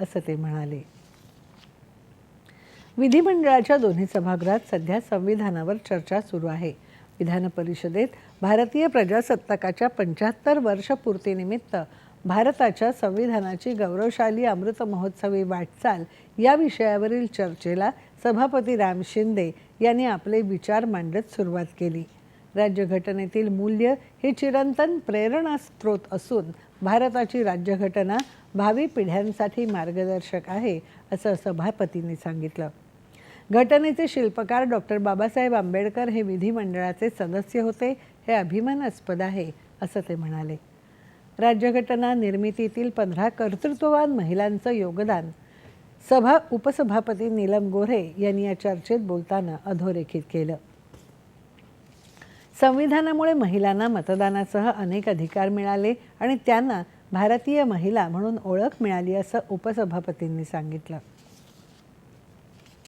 असं ते म्हणाले. विधिमंडळाच्या दोन्ही सभागृहात सध्या संविधानावर चर्चा सुरू आहे. विधान परिषदेत भारतीय प्रजासत्ताकाच्या पंच्याहत्तर वर्षपूर्तीनिमित्त भारताच्या संविधानाची गौरवशाली अमृत महोत्सवी वाटचाल या विषयावरील चर्चेला सभापती राम शिंदे यांनी आपले विचार मांडत सुरुवात केली. राज्यघटनेतील मूल्य हे चिरंतन प्रेरणास्त्रोत असून भारताची राज्यघटना भावी पिढ्यांसाठी मार्गदर्शक आहे असं सभापतींनी सांगितलं. घटनेचे शिल्पकार डॉक्टर बाबासाहेब आंबेडकर हे विधिमंडळाचे सदस्य होते हे अभिमानास्पद आहे असं ते म्हणाले. राज्यघटना निर्मितीतील पंधरा कर्तृत्ववान महिलांचं योगदान सभा उपसभापती नीलम गोऱ्हे यांनी या चर्चेत बोलताना अधोरेखित केलं. संविधानामुळे महिलांना मतदानासह अनेक अधिकार मिळाले आणि त्यांना भारतीय महिला म्हणून ओळख मिळाली असं उपसभापतींनी सांगितलं.